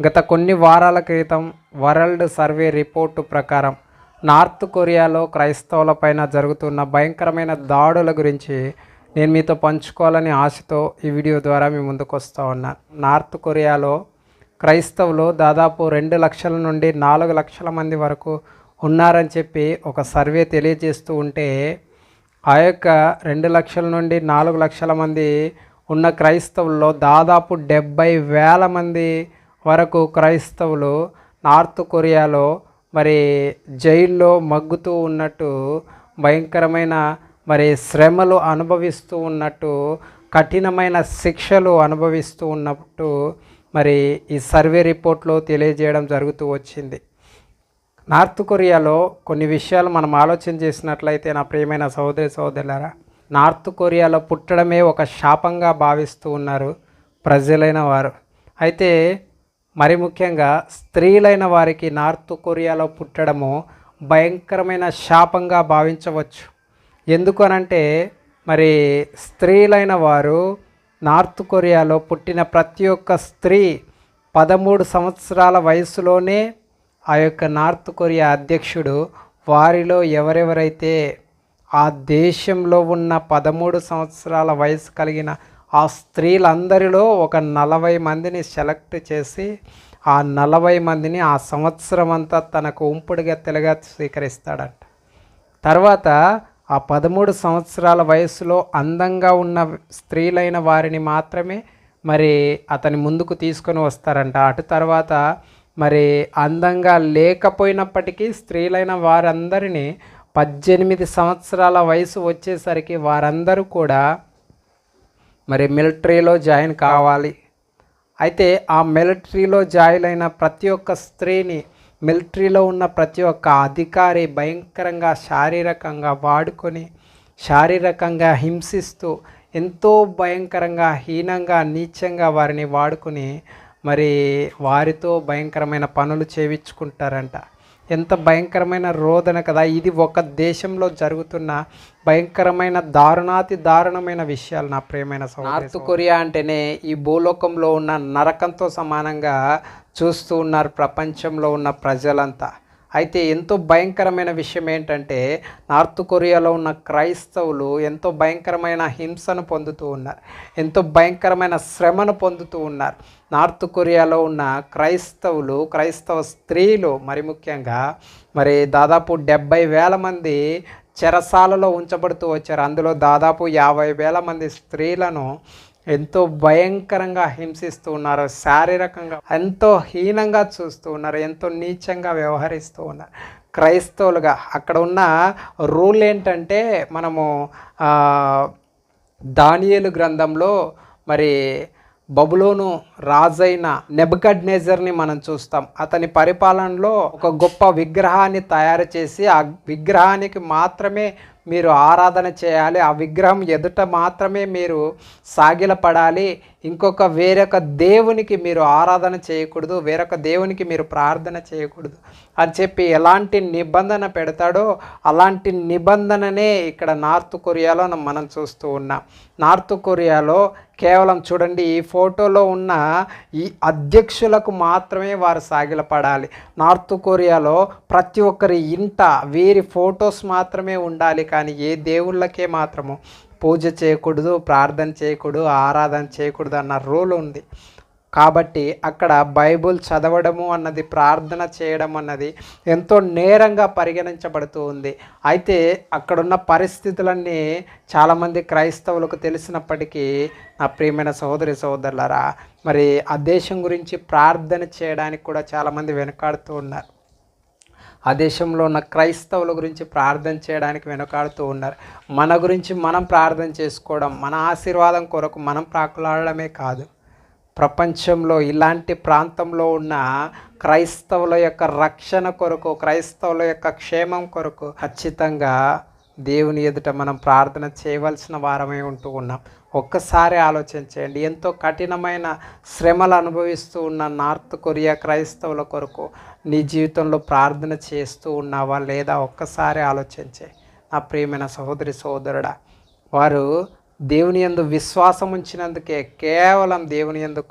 గత కొన్ని వారాల క్రితం వరల్డ్ సర్వే రిపోర్టు ప్రకారం నార్త్ కొరియాలో క్రైస్తవులపైన జరుగుతున్న భయంకరమైన దాడుల గురించి నేను మీతో పంచుకోవాలని ఆశతో ఈ వీడియో ద్వారా మీ ముందుకు వస్తూ ఉన్నాను నార్త్ కొరియాలో క్రైస్తవులు దాదాపు రెండు లక్షల నుండి నాలుగు లక్షల మంది వరకు ఉన్నారని చెప్పి ఒక సర్వే తెలియజేస్తూ ఉంటే ఆ యొక్క రెండు లక్షల నుండి నాలుగు లక్షల మంది ఉన్న క్రైస్తవుల్లో దాదాపు డెబ్బై వేల మంది వరకు క్రైస్తవులు నార్త్ కొరియాలో మరి జైల్లో మగ్గుతూ ఉన్నట్టు భయంకరమైన మరి శ్రమలు అనుభవిస్తూ ఉన్నట్టు కఠినమైన శిక్షలు అనుభవిస్తూ ఉన్నట్టు మరి ఈ సర్వే రిపోర్ట్లో తెలియజేయడం జరుగుతూ వచ్చింది. నార్త్ కొరియాలో కొన్ని విషయాలు మనం ఆలోచన చేసినట్లయితే నా ప్రియమైన సహోదరి సహోదరులారా నార్త్ కొరియాలో పుట్టడమే ఒక శాపంగా భావిస్తూ ఉన్నారు ప్రజలైన వారు. అయితే మరి ముఖ్యంగా స్త్రీలైన వారికి నార్త్ కొరియాలో పుట్టడము భయంకరమైన శాపంగా భావించవచ్చు. ఎందుకు అనంటే మరి స్త్రీలైన వారు నార్త్ కొరియాలో పుట్టిన ప్రతి ఒక్క స్త్రీ పదమూడు సంవత్సరాల వయసులోనే ఆ యొక్క నార్త్ కొరియా అధ్యక్షుడు వారిలో ఎవరెవరైతే ఆ దేశంలో ఉన్న పదమూడు సంవత్సరాల వయసు కలిగిన ఆ స్త్రీలందరిలో ఒక నలభై మందిని సెలెక్ట్ చేసి ఆ నలభై మందిని ఆ సంవత్సరం అంతా తనకు ఉంపుడుగా తెలుగా స్వీకరిస్తాడంట. తర్వాత ఆ పదమూడు సంవత్సరాల వయసులో అందంగా ఉన్న స్త్రీలైన వారిని మాత్రమే మరి అతని ముందుకు తీసుకొని వస్తారంట. అటు తర్వాత మరి అందంగా లేకపోయినప్పటికీ స్త్రీలైన వారందరినీ పద్దెనిమిది సంవత్సరాల వయసు వచ్చేసరికి వారందరూ కూడా మరి మిలిటరీలో జాయిన్ కావాలి. అయితే ఆ మిలిటరీలో జాయిన్ అయిన ప్రతి ఒక్క స్త్రీని మిలిటరీలో ఉన్న ప్రతి ఒక్క అధికారి భయంకరంగా శారీరకంగా వాడుకొని శారీరకంగా హింసిస్తూ ఎంతో భయంకరంగా హీనంగా నీచంగా వారిని వాడుకొని మరి వారితో భయంకరమైన పనులు చేయించుకుంటారంట. ఎంత భయంకరమైన రోదన కదా. ఇది ఒక దేశంలో జరుగుతున్న భయంకరమైన దారుణాతి దారుణమైన విషయాలు నా ప్రియమైన నార్త్ కొరియా అంటేనే ఈ భూలోకంలో ఉన్న నరకంతో సమానంగా చూస్తూ ఉన్నారు ప్రపంచంలో ఉన్న ప్రజలంతా. అయితే ఎంతో భయంకరమైన విషయం ఏంటంటే నార్త్ కొరియాలో ఉన్న క్రైస్తవులు ఎంతో భయంకరమైన హింసను పొందుతూ ఉన్నారు. ఎంతో భయంకరమైన శ్రమను పొందుతూ ఉన్నారు. నార్త్ కొరియాలో ఉన్న క్రైస్తవులు క్రైస్తవ స్త్రీలు మరి ముఖ్యంగా మరి దాదాపు డెబ్బై వేల మంది చెరసాలలో ఉంచబడుతూ వచ్చారు. అందులో దాదాపు యాభై వేల మంది స్త్రీలను ఎంతో భయంకరంగా హింసిస్తూ ఉన్నారు శారీరకంగా ఎంతో హీనంగా చూస్తూ ఉన్నారు ఎంతో నీచంగా వ్యవహరిస్తూ ఉన్నారు. క్రైస్తవులుగా అక్కడ ఉన్న రూల్ ఏంటంటే మనము దానియేలు గ్రంథంలో మరి బబులోను రాజైన నెబకడ్ నేజర్ని మనం చూస్తాం. అతని పరిపాలనలో ఒక గొప్ప విగ్రహాన్ని తయారు చేసి ఆ విగ్రహానికి మాత్రమే మీరు ఆరాధన చేయాలి. ఆ విగ్రహం ఎదుట మాత్రమే మీరు సాగిలపడాలి. ఇంకొక వేరొక దేవునికి మీరు ఆరాధన చేయకూడదు. వేరొక దేవునికి మీరు ప్రార్థన చేయకూడదు అని చెప్పి ఎలాంటి నిబంధన పెడతాడో అలాంటి నిబంధననే ఇక్కడ నార్త్ కొరియాలో మనం చూస్తూ ఉన్నాం. నార్త్ కొరియాలో కేవలం చూడండి ఈ ఫోటోలో ఉన్న ఈ అధ్యక్షులకు మాత్రమే వారు సాగిలపడాలి. నార్త్ కొరియాలో ప్రతి ఒక్కరి ఇంట వీరి ఫొటోస్ మాత్రమే ఉండాలి కానీ ఏ దేవుళ్ళకే మాత్రము పూజ చేయకూడదు ప్రార్థన చేయకూడదు ఆరాధన చేయకూడదు అన్న రూల్ ఉంది. కాబట్టి అక్కడ బైబుల్ చదవడము అన్నది ప్రార్థన చేయడం అన్నది ఎంతో నేరంగా పరిగణించబడుతూ ఉంది. అయితే అక్కడున్న పరిస్థితులన్నీ చాలామంది క్రైస్తవులకు తెలిసినప్పటికీ నా ప్రియమైన సహోదరి సహోదరులరా మరి ఆ దేశం గురించి ప్రార్థన చేయడానికి కూడా చాలామంది వెనుకాడుతూ ఉన్నారు. ఆ దేశంలో ఉన్న క్రైస్తవుల గురించి ప్రార్థన చేయడానికి వెనుకాడుతూ ఉన్నారు. మన గురించి మనం ప్రార్థన చేసుకోవడం మన ఆశీర్వాదం కొరకు మనం ప్రాకులాడమే కాదు. ప్రపంచంలో ఇలాంటి ప్రాంతంలో ఉన్న క్రైస్తవుల యొక్క రక్షణ కొరకు క్రైస్తవుల యొక్క క్షేమం కొరకు ఖచ్చితంగా దేవుని ఎదుట మనం ప్రార్థన చేయవలసిన వారమై ఉంటూ ఉన్నాం. ఒక్కసారి ఆలోచించండి ఎంతో కఠినమైన శ్రమలు అనుభవిస్తూ ఉన్న నార్త్ కొరియా క్రైస్తవుల కొరకు నీ జీవితంలో ప్రార్థన చేస్తూ ఉన్నావా లేదా ఒక్కసారి ఆలోచించే. నా ప్రియమైన సహోదరి సహోదరుడా వారు దేవుని యందు విశ్వాసం ఉంచినందుకే కేవలం దేవుని యందు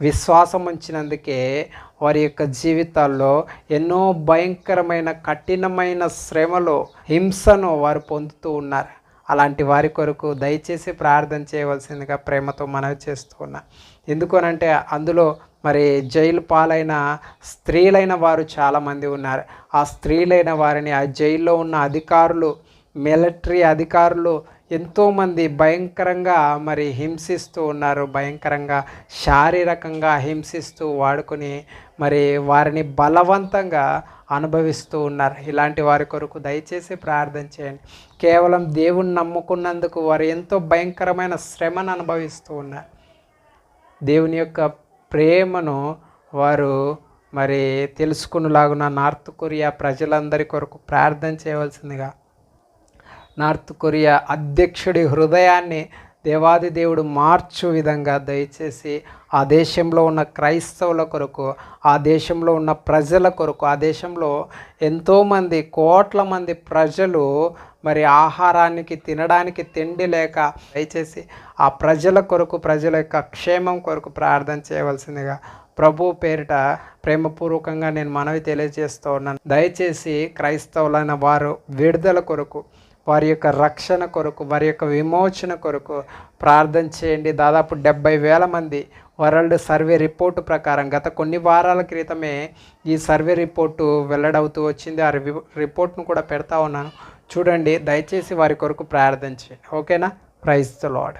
విశ్వాసం ఉంచినందుకే వారి యొక్క జీవితాల్లో ఎన్నో భయంకరమైన కఠినమైన శ్రమలు హింసను వారు పొందుతూ ఉన్నారు. అలాంటి వారి కొరకు దయచేసి ప్రార్థన చేయవలసిందిగా ప్రేమతో మనవి చేస్తూ ఉన్నా. ఎందుకనంటే అందులో మరి జైలు పాలైన స్త్రీలైన వారు చాలామంది ఉన్నారు. ఆ స్త్రీలైన వారిని ఆ జైల్లో ఉన్న అధికారులు మిలిటరీ అధికారులు ఎంతోమంది భయంకరంగా మరి హింసిస్తూ ఉన్నారు భయంకరంగా శారీరకంగా హింసిస్తూ వాడుకొని మరి వారిని బలవంతంగా అనుభవిస్తూ ఉన్నారు. ఇలాంటి వారి కొరకు దయచేసి ప్రార్థన చేయండి. కేవలం దేవుణ్ణి నమ్ముకున్నందుకు వారు ఎంతో భయంకరమైన శ్రమను అనుభవిస్తూ ఉన్నారు. దేవుని యొక్క ప్రేమను వారు మరి తెలుసుకునేలాగున నార్త్ కొరియా ప్రజలందరి కొరకు ప్రార్థన చేయవలసిందిగా నార్త్ కొరియా అధ్యక్షుడి హృదయాన్ని దేవాది దేవుడు మార్చు విధంగా దయచేసి ఆ దేశంలో ఉన్న క్రైస్తవుల కొరకు ఆ దేశంలో ఉన్న ప్రజల కొరకు ఆ దేశంలో ఎంతోమంది కోట్ల మంది ప్రజలు మరి ఆహారానికి తినడానికి తిండి లేక దయచేసి ఆ ప్రజల కొరకు ప్రజల యొక్క క్షేమం కొరకు ప్రార్థన చేయవలసిందిగా ప్రభు పేరిట ప్రేమపూర్వకంగా నేను మనవి తెలియజేస్తూ ఉన్నాను. దయచేసి క్రైస్తవులైన వారు విడుదల కొరకు వారి యొక్క రక్షణ కొరకు వారి యొక్క విమోచన కొరకు ప్రార్థన చేయండి. దాదాపు డెబ్బై వేల మంది వరల్డ్ సర్వే రిపోర్టు ప్రకారం గత కొన్ని వారాల క్రితమే ఈ సర్వే రిపోర్టు వెల్లడవుతూ వచ్చింది. ఆ రిపోర్ట్ను కూడా పెడతా ఉన్నాను. చూడండి దయచేసి వారి కొరకు ప్రార్థన చేయండి. ఓకేనా? Praise the lord